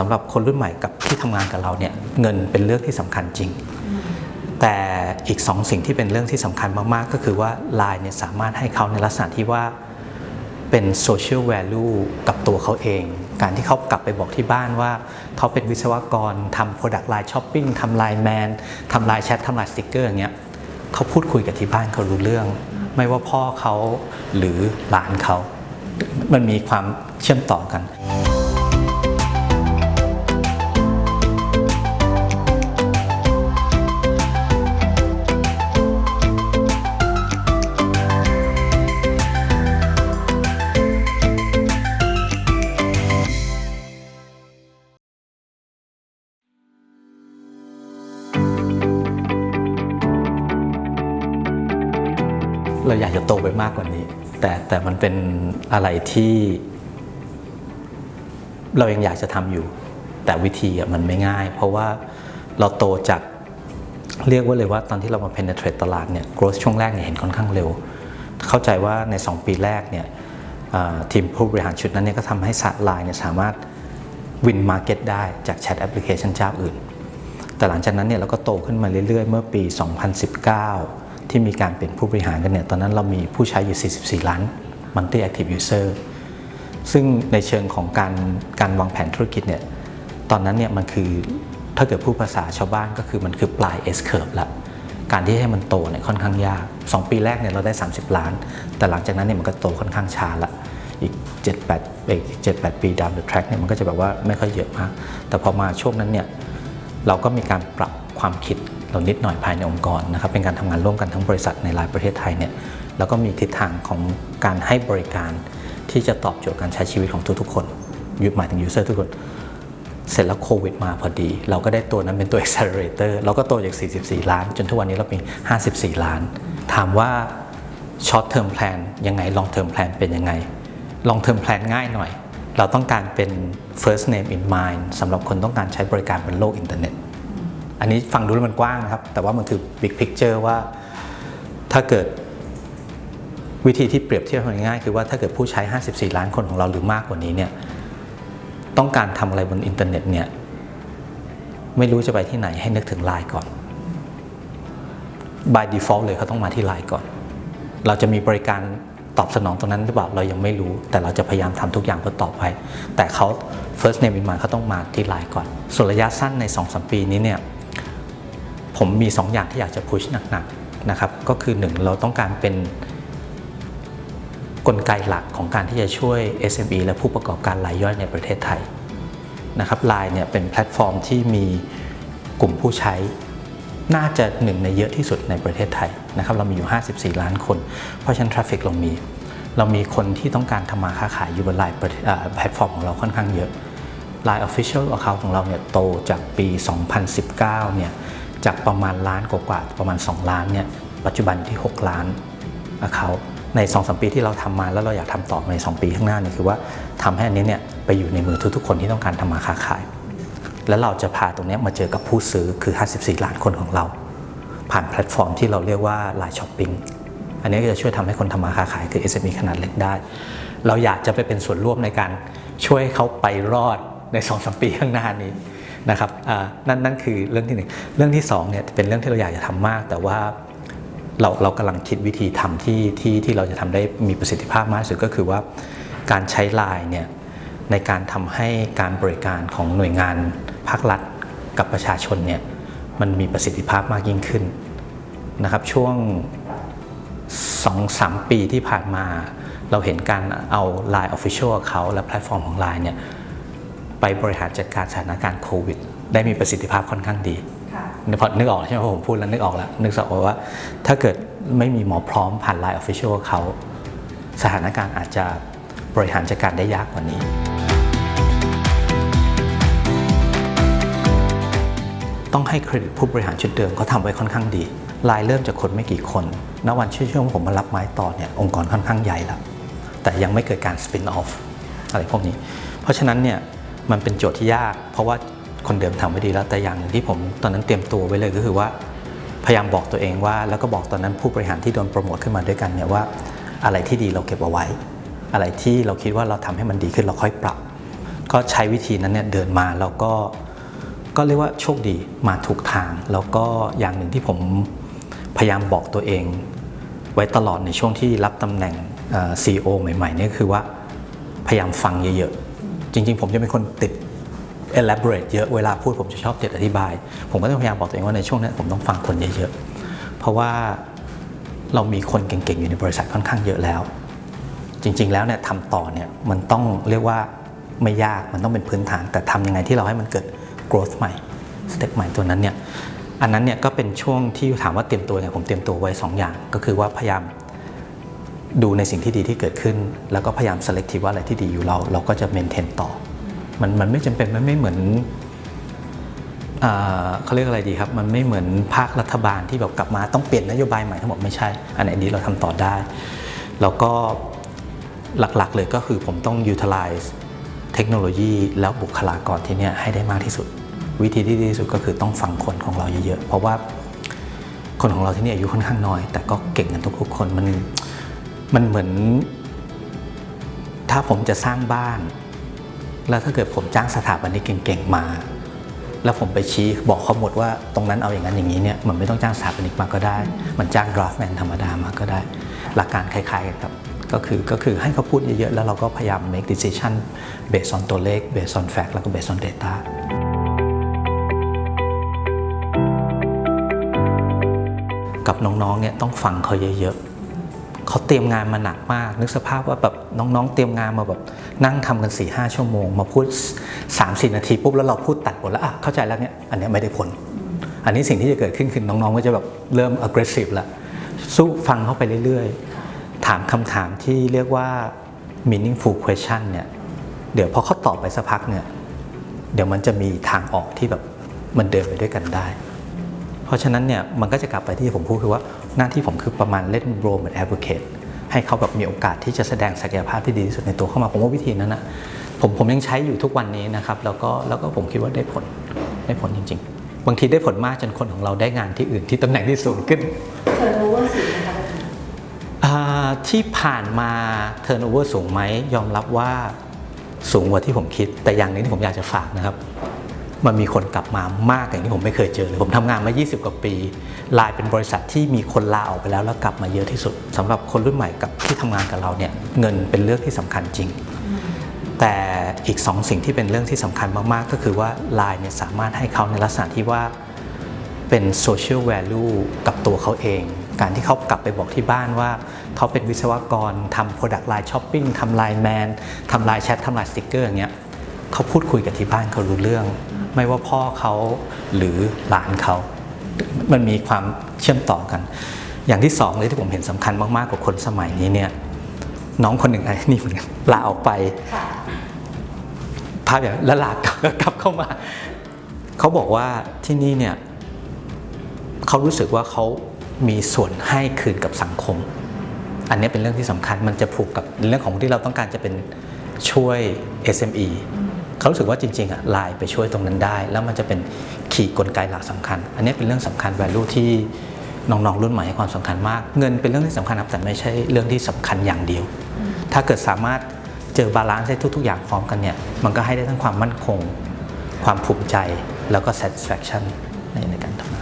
สำหรับคนรุ่นใหม่กับที่ทำงานกับเราเนี่ยเงินเป็นเรื่องที่สำคัญจริง แต่อีกสองสิ่งที่เป็นเรื่องที่สำคัญมาก ๆ ก็คือว่า Line เนี่ยสามารถให้เขาในลักษณะที่ว่าเป็นโซเชียลแวลูกับตัวเขาเอง การที่เขากลับไปบอกที่บ้านว่า เขาเป็นวิศวกรทำ Product Line Shopping ทำ Line Man ทำ Line Chat ทำ Line Sticker อย่างเงี้ยเขาพูดคุยกับที่บ้านเขารู้เรื่อง ไม่ว่าพ่อเขาหรือหลานเขา มันมีความเชื่อมต่อกัน เราอยากจะโตไปมากกว่านี้ แต่แต่มันเป็นอะไรที่ เรายังอยากจะทำอยู่ แต่วิธีอะมันไม่ง่าย เพราะว่าเราโตจากเรียกว่าเลยว่าตอนที่เรามา penetrate ตลาดเนี่ย growth ช่วงแรกเนี่ยเห็นค่อนข้างเร็ว เข้าใจว่าใน 2 ปีแรกเนี่ยทีมผู้บริหารชุดนั้นเนี่ยก็ทำให้ไลน์เนี่ยสามารถวินมาร์เก็ตได้จากแชทแอปพลิเคชันเจ้าอื่น แต่หลังจากนั้นเนี่ยเราก็โตขึ้นมาเรื่อยๆ เมื่อปี 2019 ที่มีการเป็นผู้บริหารกันเนี่ยตอนนั้นเรามีผู้ใช้อยู่ 44 ล้าน monthly active user ซึ่งในเชิงของการการวางแผนธุรกิจเนี่ยตอนนั้นเนี่ยมันคือถ้าเกิดผู้ภาษาชาวบ้านก็คือมันคือปลาย S curve ละการที่ให้มันโตเนี่ยค่อนข้างยาก 2 ปีแรกเนี่ยเราได้ 30 ล้าน แต่หลังจากนั้นเนี่ยมันก็โตค่อนข้างช้าละอีก 7-8อีก7-8 ปี down the track เนี่ยมันก็จะแบบว่าไม่ค่อยเยอะมาก แต่พอมาช่วงนั้นเนี่ยเราก็มีการปรับความคิด เรานิดหน่อยภายในองค์กรนะครับเป็นการทำงานร่วมกันทั้งบริษัทในรายประเทศไทยเนี่ยแล้วก็มีทิศทางของการให้บริการที่จะตอบโจทย์การใช้ชีวิตของทุกๆคนยุหมายถึง user ทุกคน เสร็จแล้วโควิดมาพอดี เราก็ได้ตัวนั้นเป็นตัว accelerator เราก็โตจาก 44 ล้าน จนทุกวันนี้เรามี54 ล้าน ถามว่า short term plan ยังไง long term plan เป็นยังไง long term plan ง่ายหน่อย เราต้องการเป็น first name in mind สำหรับคนต้องการใช้บริการบนโลกอินเทอร์เน็ต อันนี้ฟังดูแล้วมันกว้างนะครับ แต่ว่ามันคือ big picture ว่าถ้าเกิดวิธีที่เปรียบเทียบง่ายๆคือว่าถ้าเกิดผู้ใช้ 54 ล้านคนของเราหรือมากกว่านี้เนี่ยต้องการทำอะไรบนอินเทอร์เน็ตเนี่ยไม่รู้จะไปที่ไหนให้นึกถึงไลน์ก่อน by default เลยเขาต้องมาที่ไลน์ก่อน เราจะมีบริการตอบสนองตรงนั้นหรือเปล่าเรายังไม่รู้ แต่เราจะพยายามทำทุกอย่างเพื่อตอบไปแต่เขา first name in mind เขาต้องมาที่ไลน์ก่อน ส่วนระยะสั้นใน 2-3 ปีนี้เนี่ย ผมมี 2 อย่างที่อยากจะพุชหนักๆนะครับก็คือ 1 เราต้องการเป็นกลไกหลักของการที่จะช่วย SME และผู้ประกอบการรายย่อยในประเทศไทยนะครับ Line เนี่ยเป็นแพลตฟอร์มที่มีกลุ่มผู้ใช้น่าจะหนึ่งในเยอะที่สุดในประเทศไทยนะครับเรามีอยู่ 54 ล้านคน เพราะฉะนั้นทราฟฟิกเรามี เรามีคนที่ต้องการทำมาค้าขายอยู่บนไลน์แพลตฟอร์มของเราค่อนข้างเยอะ Line Official Account ของเราเนี่ยโตจากปี 2019 เนี่ย จากประมาณล้านกว่าประมาณ 2 ล้านเนี่ยปัจจุบันอยู่ที่ 6 ล้าน Account ใน2-3ปีที่เราทำมาแล้วเราอยากทำต่อใน 2 ปีข้างหน้านี่คือว่าทำให้อันนี้เนี่ยไปอยู่ในมือทุกๆคนที่ต้องการทำมาค้าขาย แล้วเราจะพาตรงนี้มาเจอกับผู้ซื้อคือ 54 ล้านคนของเรา ผ่านแพลตฟอร์มที่เราเรียกว่า Line Shopping อันนี้ก็จะช่วยทำให้คนทำมาค้าขายคือ SME ขนาดเล็กได้ เราอยากจะไปเป็นส่วนร่วมในการช่วยให้เขาไปรอดใน2-3ปีข้างหน้านี้ นะครับนั่นนั่นคือเรื่องที่หนึ่งเรื่องที่สองเนี่ยเป็นเรื่องที่เราอยากจะทำมาก แต่ว่าเราเรากำลังคิดวิธีทำที่ที่ที่เราจะทำได้มีประสิทธิภาพมากสุดก็คือว่าการใช้ไลน์เนี่ยในการทำให้การบริการของหน่วยงานภาครัฐกับประชาชนเนี่ยมันมีประสิทธิภาพมากยิ่งขึ้นนะครับช่วงสองสามปีที่ผ่านมา เราเห็นการเอา Line Official เขาและแพลตฟอร์มของ Line เนี่ย ไปบริหารจัดการสถานการณ์โควิด ได้มีประสิทธิภาพค่อนข้างดีนึกพอนึกออกใช่ไหมพอผมพูดแล้วนึกออกแล้ว นึกสออกว่า ถ้าเกิดไม่มีหมอพร้อมผ่าน Line Official เขาสถานการณ์อาจจะบริหารจัดการได้ยากกว่านี้ ต้องให้เครดิตผู้บริหารชุดเดิมเขาทำไว้ค่อนข้างดีรายเริ่มจากคนไม่กี่คนณวันช่วงผมมารับไม้ต่อเนี่ยองค์กรค่อนข้างใหญ่แล้วแต่ยังไม่เกิดการ spin off อะไรพวกนี้ เพราะฉะนั้นเนี่ย มันเป็นโจทย์ที่ยาก เพราะว่าคนเดิมทำไว้ดีแล้วแต่อย่างหนึ่งที่ผมตอนนั้นเตรียมตัวไว้เลยก็คือว่าพยายามบอกตัวเองว่า แล้วก็บอกตอนนั้นผู้บริหารที่โดนโปรโมทขึ้นมาด้วยกันเนี่ยว่า อะไรที่ดีเราเก็บเอาไว้ อะไรที่เราคิดว่าเราทำให้มันดีขึ้นเราค่อยปรับ ก็ใช้วิธีนั้นเนี่ยเดินมาแล้วก็ก็เรียกว่าโชคดีมาถูกทาง แล้วก็อย่างหนึ่งที่ผมพยายามบอกตัวเอง ไว้ตลอดในช่วงที่รับตำแหน่งเอ่อใหม่ๆเนี่ยคือว่าพยายามฟังเยอะ จริง ๆ ผมจะเป็นคนติด elaborate เยอะเวลาพูดผมจะชอบติดอธิบาย ผมก็ต้องพยายามบอกตัวเองว่าในช่วงนั้ผมต้องฟังคนเยอะๆ เพราะว่าเรามีคนเก่งๆ อยู่ในบริษัทค่อนข้างเยอะแล้ว จริง ๆ แล้วเนี่ยทำต่อเนี่ยมันต้องเรียกว่าไม่ยากมันต้องเป็นพื้นฐาน แต่ทำยังไงที่เราให้มันเกิด growth ใหม่ step ใหม่ตัวนั้นเนี่ยอันนั้นเนี่ยก็เป็นช่วงที่ถามว่าเตรียมตัวเนี่ยผมเตรียมตัวไว้2อย่าง ก็คือว่าพยายาม ดูในสิ่งที่ดีที่เกิดขึ้น แล้วก็พยายาม selective ว่าอะไรที่ดีอยู่เรา เราก็จะ maintain ต่อ มันมันไม่จำเป็นมันไม่เหมือนเขาเรียกอะไรดีครับ มันไม่เหมือนภาครัฐบาลที่แบบกลับมาต้องเปลี่ยนนโยบายใหม่ทั้งหมดไม่ใช่ อันไหนดีเราทำต่อได้ แล้วก็หลักๆเลยก็คือผมต้อง utilize เทคโนโลยีแล้วบุคลากรที่เนี่ยให้ได้มากที่สุด วิธีที่ดีที่สุดก็คือต้องฟังคนของเราเยอะๆ เพราะว่าคนของเราที่นี่อายุค่อนข้างน้อย แต่ก็เก่งกันทุกๆคนมัน มันเหมือน ถ้าผมจะสร้างบ้าน แล้วถ้าเกิดผมจ้างสถาปนิกเก่งๆมา แล้วผมไปชี้บอกเขาหมดว่าตรงนั้นเอาอย่างนั้นอย่างนี้เนี่ยมันไม่ต้องจ้างสถาปนิกมาก็ได้ มันจ้างดราฟแมนธรรมดามาก็ได้ หลักการคล้ายๆกันครับก็คือก็คือให้เขาพูดเยอะๆ แล้วเราก็พยายาม make decision based on ตัวเลข based on fact แล้วก็ based on data กับน้องๆเนี่ยต้องฟังเขาเยอะๆ เขาเตรียมงานมาหนักมาก นึกสภาพว่าแบบน้องๆ เตรียมงานมาแบบนั่งทำกัน4ี่ห้าชั่วโมง มาพูด3 4นาทีปุ๊บแล้วเราพูดตัดบทแล้วอะเข้าใจแล้วเนี่ยอันนี้ไม่ได้ผล อันนี้สิ่งที่จะเกิดขึ้นคือน้องๆก็จะแบบเริ่ม aggressive ละสู้ฟังเข้าไปเรื่อยๆ ถามคำถามที่เรียกว่า meaningful question เนี่ยเดี๋ยวพอเขาตอบไปสักพักเนี่ยเดี๋ยวมันจะมีทางออกที่แบบมันเดินไปด้วยกันได้ เพราะฉะนั้นเนี่ยมันก็จะกลับไปที่ผมพูดคือว่า หน้าที่ผมคือประมาณเล่นโรเหมือน advocate ให้เขาแบบมีโอกาสที่จะแสดงศักยภาพที่ดีที่สุดในตัวเข้ามาผมว่าวิธีนั้นนะผมผมยังใช้อยู่ทุกวันนี้นะครับแล้วก็แล้วก็ผมคิดว่าได้ผลได้ผลจริง ๆ บางทีได้ผลมากจนคนของเราได้งานที่อื่นที่ตำแหน่งที่สูงขึ้นเทิร์นโอเวอร์สูงนะคะอ่าที่ผ่านมา turnover สูงไหมยอมรับว่าสูงกว่าที่ผมคิด แต่อย่างหนึงที่ผมอยากจะฝากนะครับ มันมีคนกลับมามากอย่างที่ผมไม่เคยเจอเลยผมทำงานมา 20 กว่าปีไลน์เป็นบริษัทที่มีคนลาออกไปแล้วแล้วกลับมาเยอะที่สุดสำหรับคนรุ่นใหม่กับที่ทำงานกับเราเนี่ยเงินเป็นเรื่องที่สำคัญจริง แต่อีกสองสิ่งที่เป็นเรื่องที่สำคัญมากๆ ก็คือว่าไลน์เนี่ยสามารถให้เขาในลักษณะที่ว่าเป็นโซเชียลแวลูกับตัวเขาเอง การที่เขากลับไปบอกที่บ้านว่า เขาเป็นวิศวกรทำ Product Line Shopping ทำ Line Man ทำ Line Chat ทำ Line Sticker อย่างเงี้ยเขาพูดคุยกับที่บ้านเขารู้เรื่อง ไม่ว่าพ่อเขาหรือหลานเขา มันมีความเชื่อมต่อกัน อย่างที่สองเลยที่ผมเห็นสำคัญมากๆกว่าคนสมัยนี้เนี่ยน้องคนหนึ่งไอ้นี่เหมือนกันลาออกไปภาพอย่างล้วลากกลับเข้ามา เขาบอกว่าที่นี่เนี่ยเขารู้สึกว่าเขามีส่วนให้คืนกับสังคม อันนี้เป็นเรื่องที่สำคัญมันจะผูกกับเรื่องของที่เราต้องการจะเป็นช่วย SME เขารู้สึกว่าจริงๆอะไลน์ไปช่วยตรงนั้นได้ แล้วมันจะเป็นขีดกลไกหลักสำคัญ อันนี้เป็นเรื่องสำคัญ value ที่น้องๆรุ่นใหม่ให้ความสำคัญมาก เงินเป็นเรื่องที่สำคัญครับแต่ไม่ใช่เรื่องที่สำคัญอย่างเดียว ถ้าเกิดสามารถเจอบาลานซ์ให้ทุก ๆ อย่างพร้อมกันเนี่ยมันก็ให้ได้ทั้งความมั่นคง ความภูมิใจแล้วก็ satisfaction ในในการทำงาน